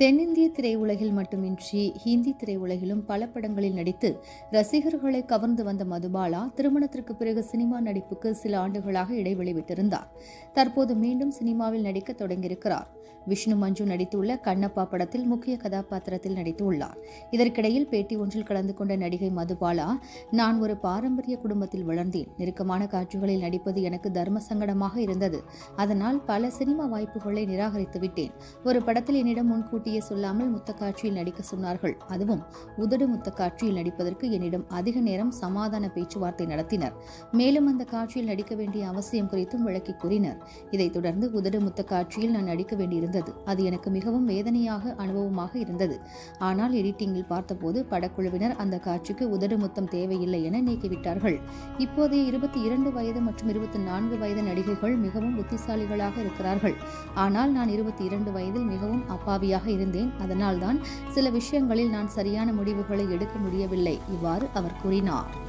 தென்னிந்திய திரையுலகில் மட்டுமின்றி ஹிந்தி திரையுலகிலும் பல படங்களில் நடித்து ரசிகர்களை கவர்ந்து வந்த மதுபாலா திருமணத்திற்கு பிறகு சினிமா நடிப்புக்கு சில ஆண்டுகளாக இடைவெளி விட்டிருந்தார். தற்போது மீண்டும் சினிமாவில் நடிக்க தொடங்கியிருக்கிறார். விஷ்ணு மஞ்சு நடித்துள்ள கண்ணப்பா படத்தில் முக்கிய கதாபாத்திரத்தில் நடித்துள்ளார். இதற்கிடையில் பேட்டி ஒன்றில் கலந்து கொண்ட நடிகை மதுபாலா நான் ஒரு பாரம்பரிய குடும்பத்தில் வளர்ந்தேன். நெருக்கமான காட்சிகளில் நடிப்பது எனக்கு தர்ம சங்கடமாக இருந்தது. அதனால் பல சினிமா வாய்ப்புகளை நிராகரித்து விட்டேன். ஒரு படத்தில் என்னிடம் முன்கூட்டியே சொல்லாமல் முத்த காட்சியில் நடிக்க சொன்னார்கள். அதுவும் உதடு முத்த காட்சியில் நடிப்பதற்கு என்னிடம் அதிக நேரம் சமாதான பேச்சுவார்த்தை நடத்தினர். மேலும் அந்த காட்சியில் நடிக்க வேண்டிய அவசியம் குறித்தும் விளக்கி கூறினர். இதைத் தொடர்ந்து உதடு முத்த காட்சியில் நான் நடிக்க வேண்டியிருந்தது. அது எனக்கு மிகவும் வேதனையாக அனுபவமாக இருந்தது. ஆனால் எடிட்டிங்கில் பார்த்தபோது படக்குழுவினர் அந்த காட்சிக்கு உதடு முத்தம் தேவையில்லை என நீக்கிவிட்டார்கள். இப்போதைய இருபத்தி இரண்டு வயது மற்றும் இருபத்தி நான்கு வயது நடிகைகள் மிகவும் புத்திசாலிகளாக இருக்கிறார்கள். ஆனால் நான் இருபத்தி இரண்டு வயதில் மிகவும் அப்பாவியாக இருந்தேன். அதனால்தான் சில விஷயங்களில் நான் சரியான முடிவுகளை எடுக்க முடியவில்லை. இவ்வாறு அவர் கூறினார்.